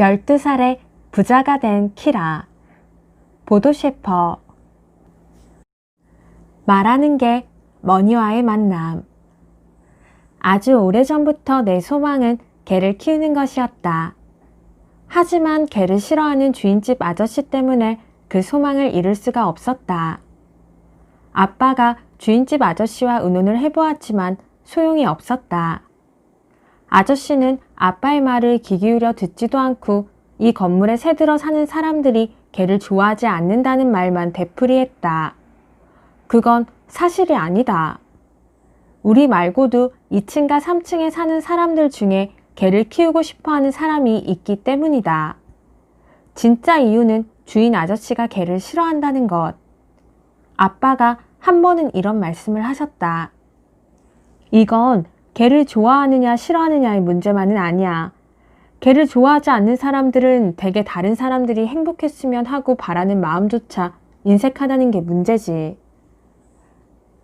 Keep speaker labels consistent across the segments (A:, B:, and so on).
A: 12살에 부자가 된 키라. 보도 셰퍼. 말하는 게 머니와의 만남. 아주 오래전부터 내 소망은 개를 키우는 것이었다. 하지만 개를 싫어하는 주인집 아저씨 때문에 그 소망을 이룰 수가 없었다. 아빠가 주인집 아저씨와 의논을 해보았지만 소용이 없었다. 아저씨는 아빠의 말을 귀 기울여 듣지도 않고 이 건물에 새들어 사는 사람들이 개를 좋아하지 않는다는 말만 되풀이했다. 그건 사실이 아니다. 우리 말고도 2층과 3층에 사는 사람들 중에 개를 키우고 싶어 하는 사람이 있기 때문이다. 진짜 이유는 주인 아저씨가 개를 싫어한다는 것. 아빠가 한 번은 이런 말씀을 하셨다. 이건 개를 좋아하느냐 싫어하느냐의 문제만은 아니야. 개를 좋아하지 않는 사람들은 대개 다른 사람들이 행복했으면 하고 바라는 마음조차 인색하다는 게 문제지.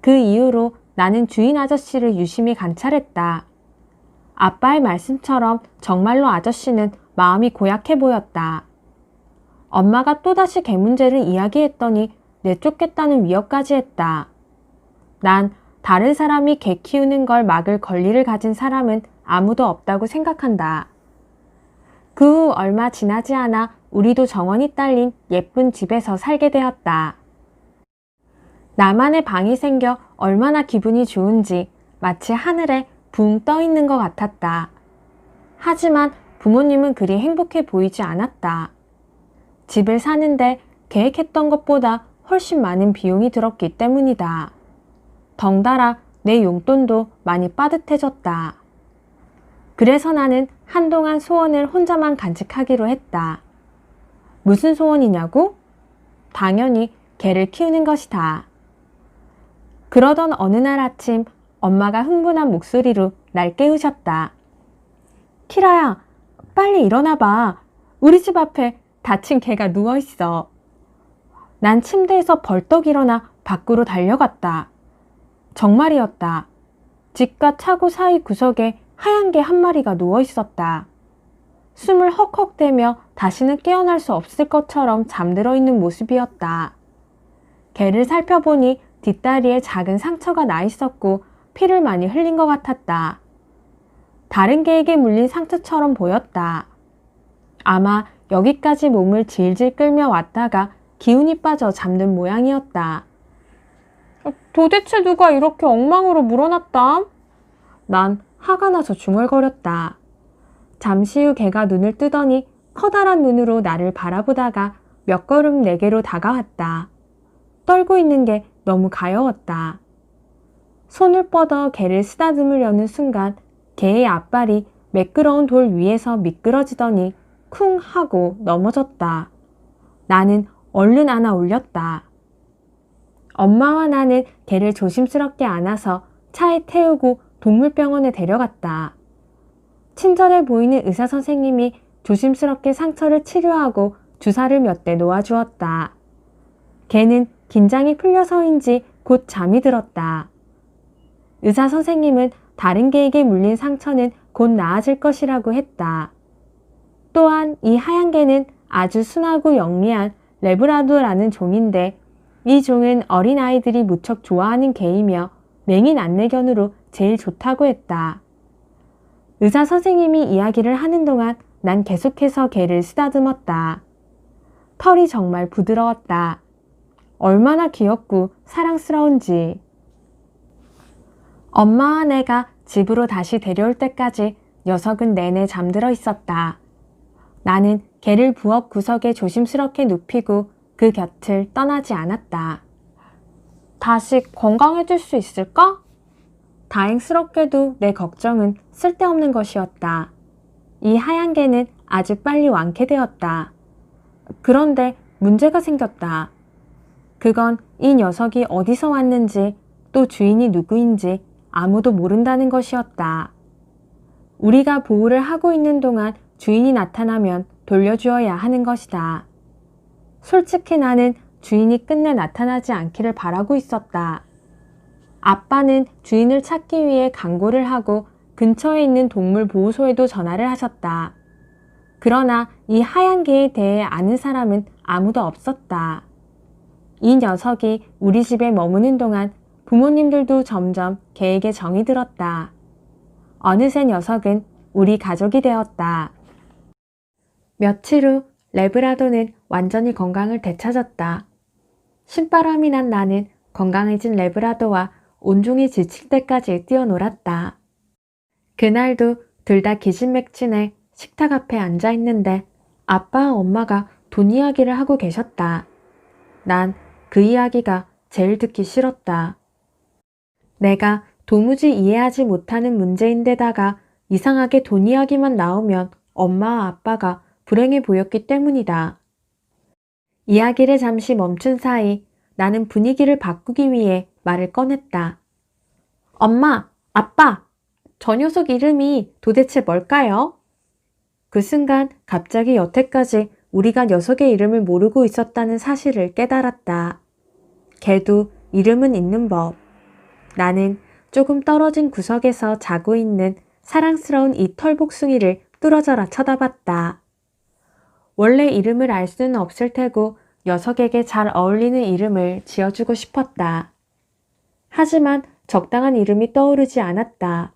A: 그 이후로 나는 주인 아저씨를 유심히 관찰했다. 아빠의 말씀처럼 정말로 아저씨는 마음이 고약해 보였다. 엄마가 또다시 개 문제를 이야기했더니 내쫓겠다는 위협까지 했다. 난 다른 사람이 개 키우는 걸 막을 권리를 가진 사람은 아무도 없다고 생각한다. 그 후 얼마 지나지 않아 우리도 정원이 딸린 예쁜 집에서 살게 되었다. 나만의 방이 생겨 얼마나 기분이 좋은지 마치 하늘에 붕 떠 있는 것 같았다. 하지만 부모님은 그리 행복해 보이지 않았다. 집을 사는데 계획했던 것보다 훨씬 많은 비용이 들었기 때문이다. 덩달아 내 용돈도 많이 빠듯해졌다. 그래서 나는 한동안 소원을 혼자만 간직하기로 했다. 무슨 소원이냐고? 당연히 개를 키우는 것이다. 그러던 어느 날 아침 엄마가 흥분한 목소리로 날 깨우셨다. 키라야, 빨리 일어나 봐. 우리 집 앞에 다친 개가 누워 있어. 난 침대에서 벌떡 일어나 밖으로 달려갔다. 정말이었다. 집과 차고 사이 구석에 하얀 개 한 마리가 누워 있었다. 숨을 헉헉대며 다시는 깨어날 수 없을 것처럼 잠들어 있는 모습이었다. 개를 살펴보니 뒷다리에 작은 상처가 나 있었고 피를 많이 흘린 것 같았다. 다른 개에게 물린 상처처럼 보였다. 아마 여기까지 몸을 질질 끌며 왔다가 기운이 빠져 잠든 모양이었다. 도대체 누가 이렇게 엉망으로 물어놨담? 난 화가 나서 중얼거렸다. 잠시 후 개가 눈을 뜨더니 커다란 눈으로 나를 바라보다가 몇 걸음 내게로 다가왔다. 떨고 있는 게 너무 가여웠다. 손을 뻗어 개를 쓰다듬으려는 순간 개의 앞발이 매끄러운 돌 위에서 미끄러지더니 쿵 하고 넘어졌다. 나는 얼른 안아 올렸다. 엄마와 나는 개를 조심스럽게 안아서 차에 태우고 동물병원에 데려갔다. 친절해 보이는 의사 선생님이 조심스럽게 상처를 치료하고 주사를 몇 대 놓아주었다. 개는 긴장이 풀려서인지 곧 잠이 들었다. 의사 선생님은 다른 개에게 물린 상처는 곧 나아질 것이라고 했다. 또한 이 하얀 개는 아주 순하고 영리한 레브라도라는 종인데 이 종은 어린아이들이 무척 좋아하는 개이며 맹인 안내견으로 제일 좋다고 했다. 의사 선생님이 이야기를 하는 동안 난 계속해서 개를 쓰다듬었다. 털이 정말 부드러웠다. 얼마나 귀엽고 사랑스러운지. 엄마와 내가 집으로 다시 데려올 때까지 녀석은 내내 잠들어 있었다. 나는 개를 부엌 구석에 조심스럽게 눕히고 그 곁을 떠나지 않았다. 다시 건강해질 수 있을까? 다행스럽게도 내 걱정은 쓸데없는 것이었다. 이 하얀 개는 아주 빨리 완쾌되었다. 그런데 문제가 생겼다. 그건 이 녀석이 어디서 왔는지 또 주인이 누구인지 아무도 모른다는 것이었다. 우리가 보호를 하고 있는 동안 주인이 나타나면 돌려주어야 하는 것이다. 솔직히 나는 주인이 끝내 나타나지 않기를 바라고 있었다. 아빠는 주인을 찾기 위해 강구를 하고 근처에 있는 동물 보호소에도 전화를 하셨다. 그러나 이 하얀 개에 대해 아는 사람은 아무도 없었다. 이 녀석이 우리 집에 머무는 동안 부모님들도 점점 개에게 정이 들었다. 어느새 녀석은 우리 가족이 되었다. 며칠 후 레브라도는 완전히 건강을 되찾았다. 신바람이 난 나는 건강해진 레브라도와 온종일 지칠 때까지 뛰어놀았다. 그날도 둘 다 기진맥진해 식탁 앞에 앉아 있는데 아빠와 엄마가 돈 이야기를 하고 계셨다. 난 그 이야기가 제일 듣기 싫었다. 내가 도무지 이해하지 못하는 문제인데다가 이상하게 돈 이야기만 나오면 엄마와 아빠가 불행해 보였기 때문이다. 이야기를 잠시 멈춘 사이 나는 분위기를 바꾸기 위해 말을 꺼냈다. 엄마, 아빠, 저 녀석 이름이 도대체 뭘까요? 그 순간 갑자기 여태까지 우리가 녀석의 이름을 모르고 있었다는 사실을 깨달았다. 걔도 이름은 있는 법. 나는 조금 떨어진 구석에서 자고 있는 사랑스러운 이 털복숭이를 뚫어져라 쳐다봤다. 원래 이름을 알 수는 없을 테고 녀석에게 잘 어울리는 이름을 지어주고 싶었다. 하지만 적당한 이름이 떠오르지 않았다.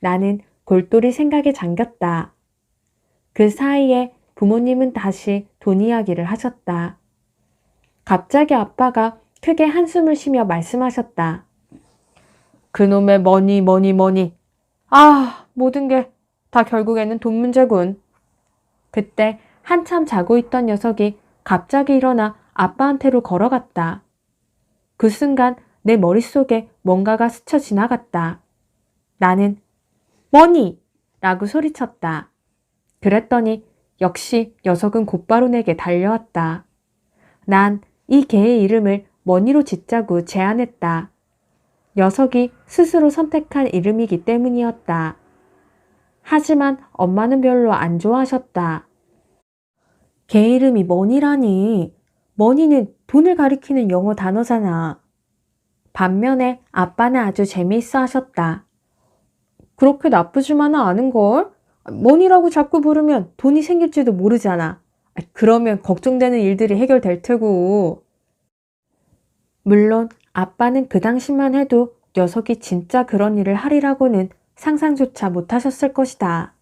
A: 나는 골똘히 생각에 잠겼다. 그 사이에 부모님은 다시 돈 이야기를 하셨다. 갑자기 아빠가 크게 한숨을 쉬며 말씀하셨다. 그놈의 머니 머니 머니. 아, 모든 게 다 결국에는 돈 문제군. 그때 한참 자고 있던 녀석이 갑자기 일어나 아빠한테로 걸어갔다. 그 순간 내 머릿속에 뭔가가 스쳐 지나갔다. 나는 머니! 라고 소리쳤다. 그랬더니 역시 녀석은 곧바로 내게 달려왔다. 난 이 개의 이름을 머니로 짓자고 제안했다. 녀석이 스스로 선택한 이름이기 때문이었다. 하지만 엄마는 별로 안 좋아하셨다. 개 이름이 머니라니. 머니는 돈을 가리키는 영어 단어잖아. 반면에 아빠는 아주 재미있어 하셨다. 그렇게 나쁘지만은 않은걸? 머니라고 자꾸 부르면 돈이 생길지도 모르잖아. 아, 그러면 걱정되는 일들이 해결될 테고. 물론 아빠는 그 당시만 해도 녀석이 진짜 그런 일을 하리라고는 상상조차 못하셨을 것이다.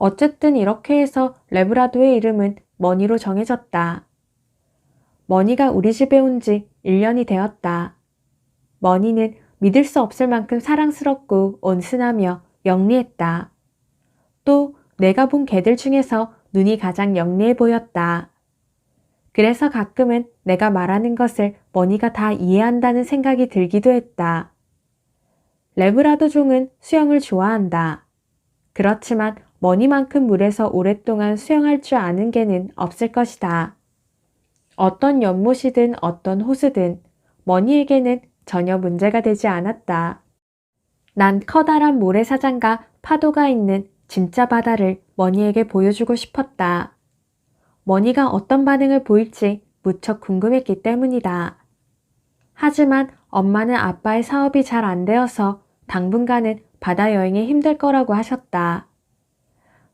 A: 어쨌든 이렇게 해서 레브라도의 이름은 머니로 정해졌다. 머니가 우리 집에 온 지 1년이 되었다. 머니는 믿을 수 없을 만큼 사랑스럽고 온순하며 영리했다. 또 내가 본 개들 중에서 눈이 가장 영리해 보였다. 그래서 가끔은 내가 말하는 것을 머니가 다 이해한다는 생각이 들기도 했다. 레브라도 종은 수영을 좋아한다. 그렇지만 머니만큼 물에서 오랫동안 수영할 줄 아는 개는 없을 것이다. 어떤 연못이든 어떤 호수든 머니에게는 전혀 문제가 되지 않았다. 난 커다란 모래사장과 파도가 있는 진짜 바다를 머니에게 보여주고 싶었다. 머니가 어떤 반응을 보일지 무척 궁금했기 때문이다. 하지만 엄마는 아빠의 사업이 잘 안 되어서 당분간은 바다 여행이 힘들 거라고 하셨다.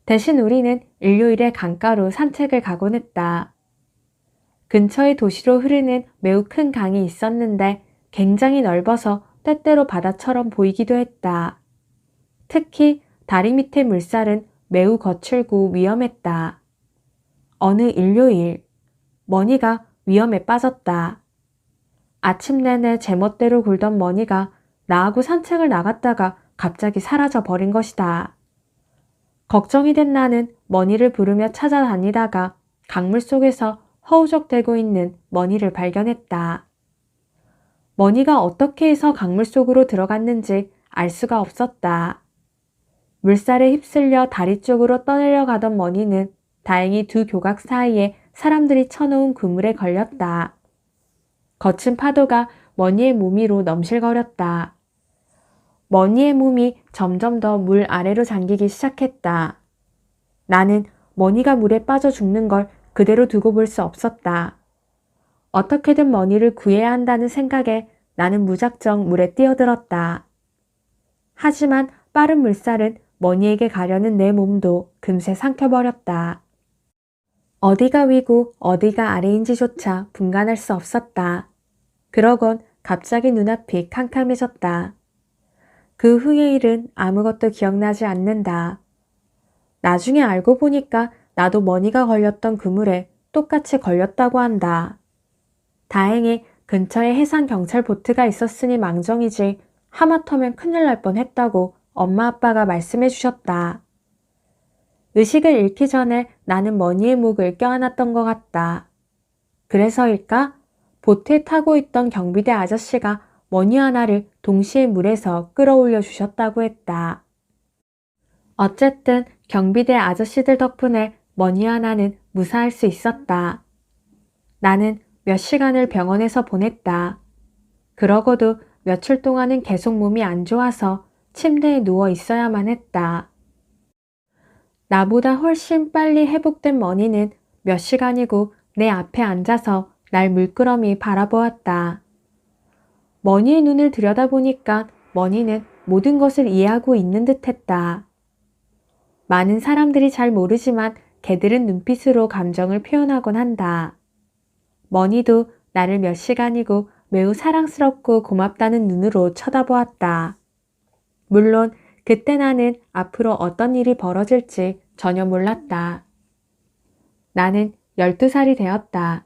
A: 대신 우리는 일요일에 강가로 산책을 가곤 했다. 근처의 도시로 흐르는 매우 큰 강이 있었는데 굉장히 넓어서 때때로 바다처럼 보이기도 했다. 특히 다리 밑의 물살은 매우 거칠고 위험했다. 어느 일요일, 머니가 위험에 빠졌다. 아침 내내 제멋대로 굴던 머니가 나하고 산책을 나갔다가 갑자기 사라져 버린 것이다. 걱정이 된 나는 머니를 부르며 찾아다니다가 강물 속에서 허우적대고 있는 머니를 발견했다. 머니가 어떻게 해서 강물 속으로 들어갔는지 알 수가 없었다. 물살에 휩쓸려 다리 쪽으로 떠내려 가던 머니는 다행히 두 교각 사이에 사람들이 쳐놓은 그물에 걸렸다. 거친 파도가 머니의 몸 위로 넘실거렸다. 머니의 몸이 점점 더 물 아래로 잠기기 시작했다. 나는 머니가 물에 빠져 죽는 걸 그대로 두고 볼 수 없었다. 어떻게든 머니를 구해야 한다는 생각에 나는 무작정 물에 뛰어들었다. 하지만 빠른 물살은 머니에게 가려는 내 몸도 금세 삼켜버렸다. 어디가 위고 어디가 아래인지조차 분간할 수 없었다. 그러곤 갑자기 눈앞이 캄캄해졌다. 그 후의 일은 아무것도 기억나지 않는다. 나중에 알고 보니까 나도 머니가 걸렸던 그물에 똑같이 걸렸다고 한다. 다행히 근처에 해상 경찰 보트가 있었으니 망정이지 하마터면 큰일 날 뻔했다고 엄마 아빠가 말씀해 주셨다. 의식을 잃기 전에 나는 머니의 목을 껴안았던 것 같다. 그래서일까? 보트에 타고 있던 경비대 아저씨가 머니 하나를 동시에 물에서 끌어올려 주셨다고 했다. 어쨌든 경비대 아저씨들 덕분에 머니 하나는 무사할 수 있었다. 나는 몇 시간을 병원에서 보냈다. 그러고도 며칠 동안은 계속 몸이 안 좋아서 침대에 누워 있어야만 했다. 나보다 훨씬 빨리 회복된 머니는 몇 시간이고 내 앞에 앉아서 날 물끄러미 바라보았다. 머니의 눈을 들여다보니까 머니는 모든 것을 이해하고 있는 듯 했다. 많은 사람들이 잘 모르지만 개들은 눈빛으로 감정을 표현하곤 한다. 머니도 나를 몇 시간이고 매우 사랑스럽고 고맙다는 눈으로 쳐다보았다. 물론 그때 나는 앞으로 어떤 일이 벌어질지 전혀 몰랐다. 나는 12살이 되었다.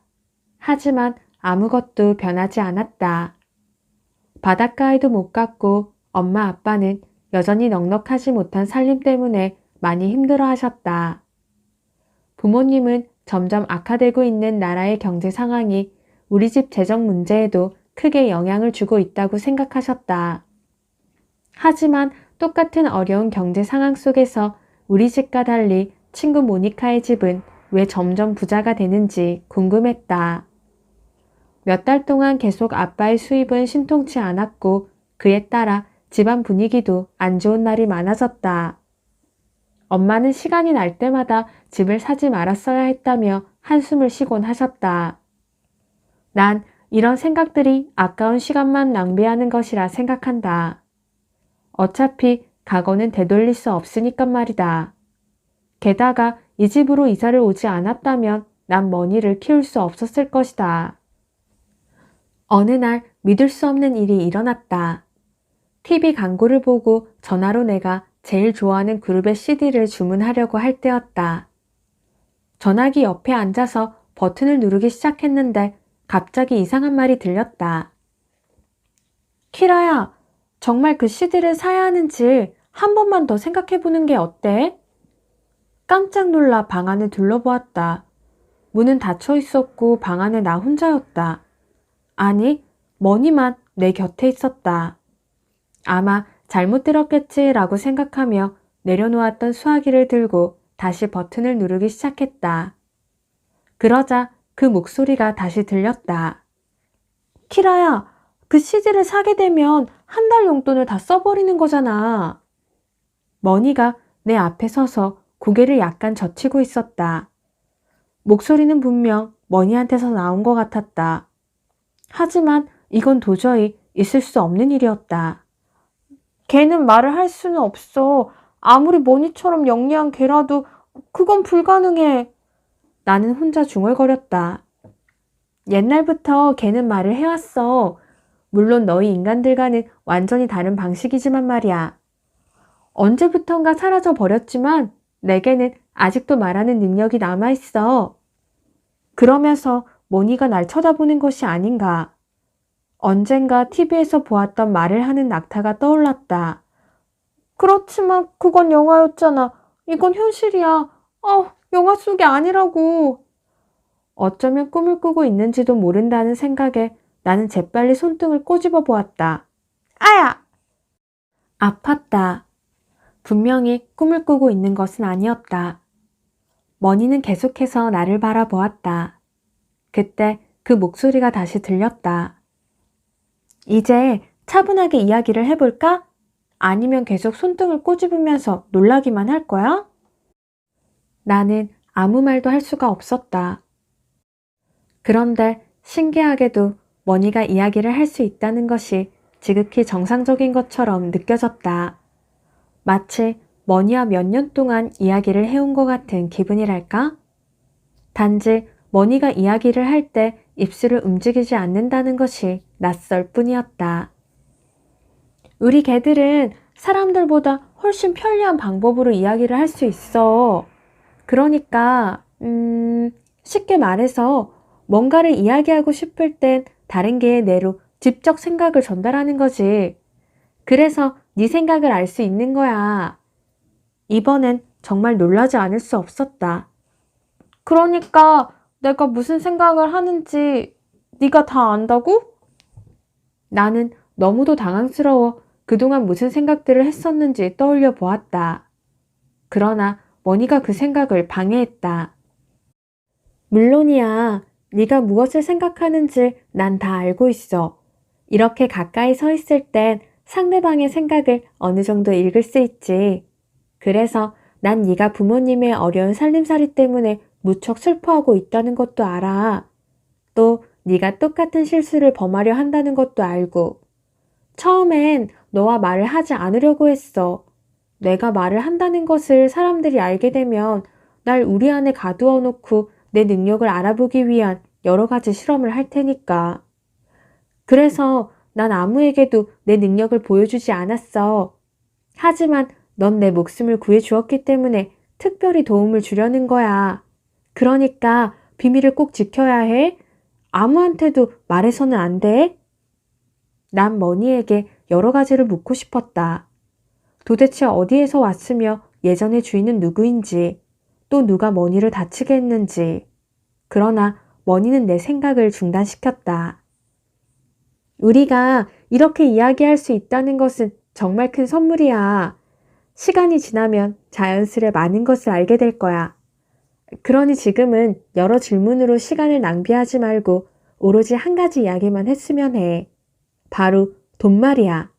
A: 하지만 아무것도 변하지 않았다. 바닷가에도 못 갔고 엄마 아빠는 여전히 넉넉하지 못한 살림 때문에 많이 힘들어 하셨다. 부모님은 점점 악화되고 있는 나라의 경제 상황이 우리 집 재정 문제에도 크게 영향을 주고 있다고 생각하셨다. 하지만 똑같은 어려운 경제 상황 속에서 우리 집과 달리 친구 모니카의 집은 왜 점점 부자가 되는지 궁금했다. 몇 달 동안 계속 아빠의 수입은 신통치 않았고 그에 따라 집안 분위기도 안 좋은 날이 많아졌다. 엄마는 시간이 날 때마다 집을 사지 말았어야 했다며 한숨을 쉬곤 하셨다. 난 이런 생각들이 아까운 시간만 낭비하는 것이라 생각한다. 어차피 과거는 되돌릴 수 없으니까 말이다. 게다가 이 집으로 이사를 오지 않았다면 난 머니를 키울 수 없었을 것이다. 어느 날 믿을 수 없는 일이 일어났다. TV 광고를 보고 전화로 내가 제일 좋아하는 그룹의 CD를 주문하려고 할 때였다. 전화기 옆에 앉아서 버튼을 누르기 시작했는데 갑자기 이상한 말이 들렸다. 키라야, 정말 그 CD를 사야 하는지 한 번만 더 생각해 보는 게 어때? 깜짝 놀라 방 안을 둘러보았다. 문은 닫혀 있었고 방 안에 나 혼자였다. 아니, 머니만 내 곁에 있었다. 아마 잘못 들었겠지라고 생각하며 내려놓았던 수화기를 들고 다시 버튼을 누르기 시작했다. 그러자 그 목소리가 다시 들렸다. 키라야, 그 CD를 사게 되면 한 달 용돈을 다 써버리는 거잖아. 머니가 내 앞에 서서 고개를 약간 젖히고 있었다. 목소리는 분명 머니한테서 나온 것 같았다. 하지만 이건 도저히 있을 수 없는 일이었다. 걔는 말을 할 수는 없어. 아무리 머니처럼 영리한 걔라도 그건 불가능해. 나는 혼자 중얼거렸다. 옛날부터 걔는 말을 해왔어. 물론 너희 인간들과는 완전히 다른 방식이지만 말이야. 언제부턴가 사라져 버렸지만 내게는 아직도 말하는 능력이 남아있어. 그러면서 모니가 날 쳐다보는 것이 아닌가. 언젠가 TV에서 보았던 말을 하는 낙타가 떠올랐다. 그렇지만 그건 영화였잖아. 이건 현실이야. 아, 영화 속이 아니라고. 어쩌면 꿈을 꾸고 있는지도 모른다는 생각에 나는 재빨리 손등을 꼬집어 보았다. 아야! 아팠다. 분명히 꿈을 꾸고 있는 것은 아니었다. 머니는 계속해서 나를 바라보았다. 그때 그 목소리가 다시 들렸다. 이제 차분하게 이야기를 해볼까? 아니면 계속 손등을 꼬집으면서 놀라기만 할 거야? 나는 아무 말도 할 수가 없었다. 그런데 신기하게도 머니가 이야기를 할 수 있다는 것이 지극히 정상적인 것처럼 느껴졌다. 마치 머니와 몇 년 동안 이야기를 해온 것 같은 기분이랄까? 단지 머니가 이야기를 할 때 입술을 움직이지 않는다는 것이 낯설 뿐이었다. 우리 개들은 사람들보다 훨씬 편리한 방법으로 이야기를 할 수 있어. 그러니까, 음, 쉽게 말해서 뭔가를 이야기하고 싶을 땐 다른 개의 뇌로 직접 생각을 전달하는 거지. 그래서 네 생각을 알 수 있는 거야. 이번엔 정말 놀라지 않을 수 없었다. 그러니까 내가 무슨 생각을 하는지 네가 다 안다고? 나는 너무도 당황스러워 그동안 무슨 생각들을 했었는지 떠올려 보았다. 그러나 머니가 그 생각을 방해했다. 물론이야. 네가 무엇을 생각하는지 난 다 알고 있어. 이렇게 가까이 서 있을 땐 상대방의 생각을 어느 정도 읽을 수 있지. 그래서 난 네가 부모님의 어려운 살림살이 때문에 무척 슬퍼하고 있다는 것도 알아. 또 네가 똑같은 실수를 범하려 한다는 것도 알고. 처음엔 너와 말을 하지 않으려고 했어. 내가 말을 한다는 것을 사람들이 알게 되면 날 우리 안에 가두어 놓고 내 능력을 알아보기 위한 여러 가지 실험을 할 테니까. 그래서 난 아무에게도 내 능력을 보여주지 않았어. 하지만 넌 내 목숨을 구해 주었기 때문에 특별히 도움을 주려는 거야. 그러니까 비밀을 꼭 지켜야 해. 아무한테도 말해서는 안 돼. 난 머니에게 여러 가지를 묻고 싶었다. 도대체 어디에서 왔으며 예전의 주인은 누구인지, 또 누가 머니를 다치게 했는지. 그러나 머니는 내 생각을 중단시켰다. 우리가 이렇게 이야기할 수 있다는 것은 정말 큰 선물이야. 시간이 지나면 자연스레 많은 것을 알게 될 거야. 그러니 지금은 여러 질문으로 시간을 낭비하지 말고 오로지 한 가지 이야기만 했으면 해. 바로 돈 말이야.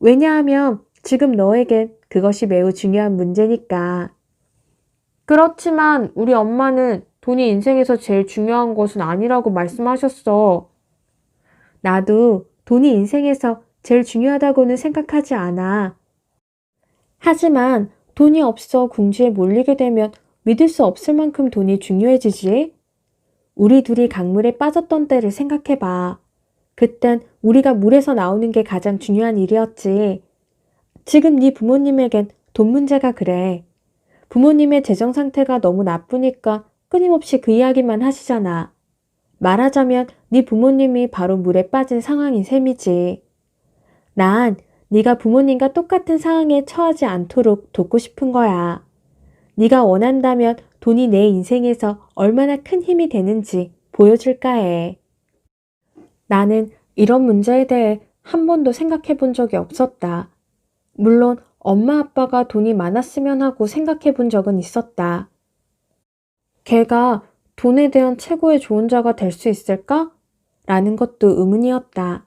A: 왜냐하면 지금 너에겐 그것이 매우 중요한 문제니까. 그렇지만 우리 엄마는 돈이 인생에서 제일 중요한 것은 아니라고 말씀하셨어. 나도 돈이 인생에서 제일 중요하다고는 생각하지 않아. 하지만 돈이 없어 궁지에 몰리게 되면 믿을 수 없을 만큼 돈이 중요해지지. 우리 둘이 강물에 빠졌던 때를 생각해봐. 그땐 우리가 물에서 나오는 게 가장 중요한 일이었지. 지금 네 부모님에겐 돈 문제가 그래. 부모님의 재정 상태가 너무 나쁘니까 끊임없이 그 이야기만 하시잖아. 말하자면 네 부모님이 바로 물에 빠진 상황인 셈이지. 난 네가 부모님과 똑같은 상황에 처하지 않도록 돕고 싶은 거야. 네가 원한다면 돈이 내 인생에서 얼마나 큰 힘이 되는지 보여줄까 해. 나는 이런 문제에 대해 한 번도 생각해 본 적이 없었다. 물론 엄마 아빠가 돈이 많았으면 하고 생각해 본 적은 있었다. 걔가 돈에 대한 최고의 조언자가 될 수 있을까? 라는 것도 의문이었다.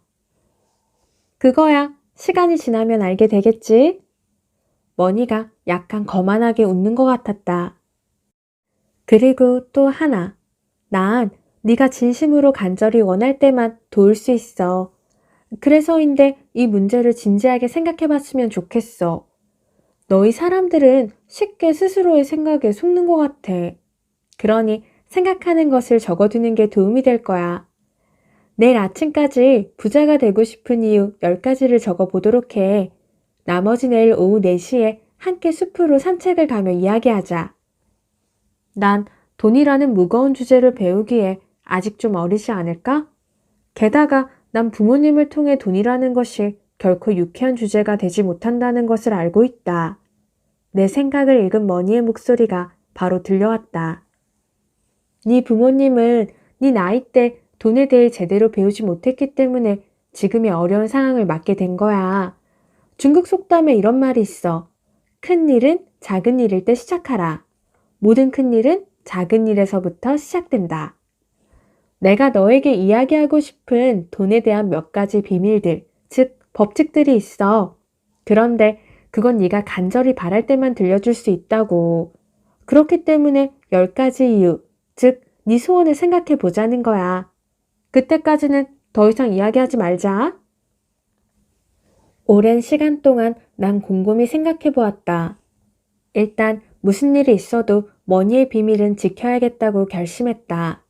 A: 그거야 시간이 지나면 알게 되겠지? 머니가 약간 거만하게 웃는 것 같았다. 그리고 또 하나. 난 네가 진심으로 간절히 원할 때만 도울 수 있어. 그래서인데 이 문제를 진지하게 생각해 봤으면 좋겠어. 너희 사람들은 쉽게 스스로의 생각에 속는 것 같아. 그러니 생각하는 것을 적어두는 게 도움이 될 거야. 내일 아침까지 부자가 되고 싶은 이유 10가지를 적어 보도록 해. 나머지 내일 오후 4시에 함께 숲으로 산책을 가며 이야기하자. 난 돈이라는 무거운 주제를 배우기에 아직 좀 어리지 않을까? 게다가 난 부모님을 통해 돈이라는 것이 결코 유쾌한 주제가 되지 못한다는 것을 알고 있다. 내 생각을 읽은 머니의 목소리가 바로 들려왔다. 네 부모님은 네 나이 때 돈에 대해 제대로 배우지 못했기 때문에 지금의 어려운 상황을 맞게 된 거야. 중국 속담에 이런 말이 있어. 큰 일은 작은 일일 때 시작하라. 모든 큰 일은 작은 일에서부터 시작된다. 내가 너에게 이야기하고 싶은 돈에 대한 몇 가지 비밀들, 즉 법칙들이 있어. 그런데 그건 네가 간절히 바랄 때만 들려줄 수 있다고. 그렇기 때문에 열 가지 이유, 즉 네 소원을 생각해 보자는 거야. 그때까지는 더 이상 이야기하지 말자. 오랜 시간 동안 난 곰곰이 생각해 보았다. 일단 무슨 일이 있어도 머니의 비밀은 지켜야겠다고 결심했다.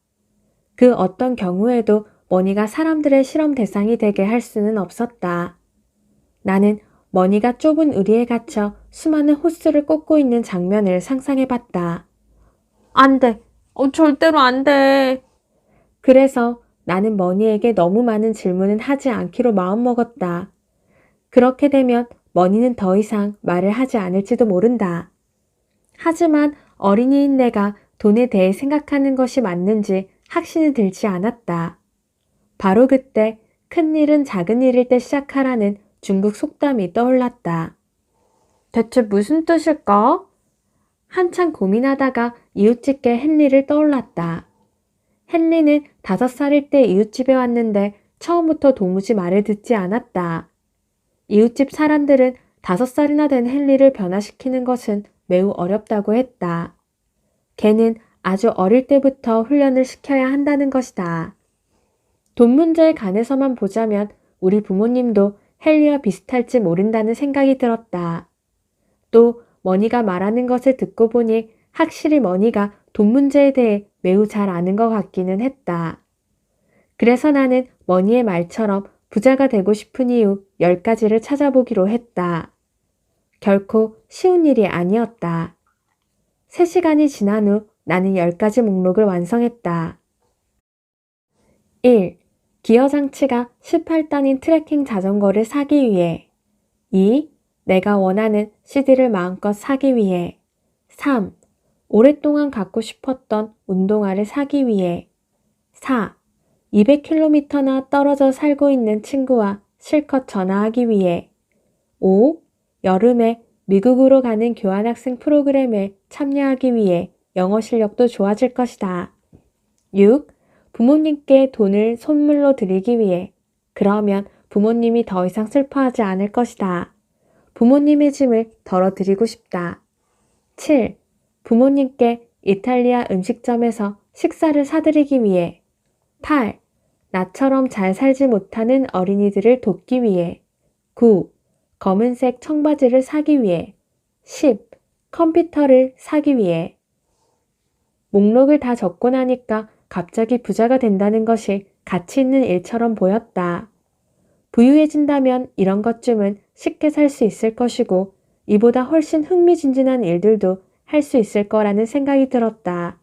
A: 그 어떤 경우에도 머니가 사람들의 실험 대상이 되게 할 수는 없었다. 나는 머니가 좁은 의리에 갇혀 수많은 호스를 꽂고 있는 장면을 상상해 봤다. 안 돼. 어, 절대로 안 돼. 그래서 나는 머니에게 너무 많은 질문은 하지 않기로 마음먹었다. 그렇게 되면 머니는 더 이상 말을 하지 않을지도 모른다. 하지만 어린이인 내가 돈에 대해 생각하는 것이 맞는지 확신이 들지 않았다. 바로 그때 큰 일은 작은 일일 때 시작하라는 중국 속담이 떠올랐다. 대체 무슨 뜻일까? 한참 고민하다가 이웃집게 헨리를 떠올랐다. 헨리는 다섯 살일 때 이웃집에 왔는데 처음부터 도무지 말을 듣지 않았다. 이웃집 사람들은 다섯 살이나 된 헨리를 변화시키는 것은 매우 어렵다고 했다. 걔는 아주 어릴 때부터 훈련을 시켜야 한다는 것이다. 돈 문제에 관해서만 보자면 우리 부모님도 헨리와 비슷할지 모른다는 생각이 들었다. 또 머니가 말하는 것을 듣고 보니 확실히 머니가 돈 문제에 대해 매우 잘 아는 것 같기는 했다. 그래서 나는 머니의 말처럼 부자가 되고 싶은 이유 10가지를 찾아보기로 했다. 결코 쉬운 일이 아니었다. 3시간이 지난 후 나는 10가지 목록을 완성했다. 1. 기어 장치가 18단인 트레킹 자전거를 사기 위해 2. 내가 원하는 CD를 마음껏 사기 위해 3. 오랫동안 갖고 싶었던 운동화를 사기 위해 4. 200km나 떨어져 살고 있는 친구와 실컷 전화하기 위해 5. 여름에 미국으로 가는 교환학생 프로그램에 참여하기 위해 영어 실력도 좋아질 것이다. 6. 부모님께 돈을 선물로 드리기 위해 그러면 부모님이 더 이상 슬퍼하지 않을 것이다. 부모님의 짐을 덜어드리고 싶다. 7. 부모님께 이탈리아 음식점에서 식사를 사드리기 위해 8. 나처럼 잘 살지 못하는 어린이들을 돕기 위해 9. 검은색 청바지를 사기 위해 10. 컴퓨터를 사기 위해 목록을 다 적고 나니까 갑자기 부자가 된다는 것이 가치 있는 일처럼 보였다. 부유해진다면 이런 것쯤은 쉽게 살 수 있을 것이고 이보다 훨씬 흥미진진한 일들도 할 수 있을 거라는 생각이 들었다.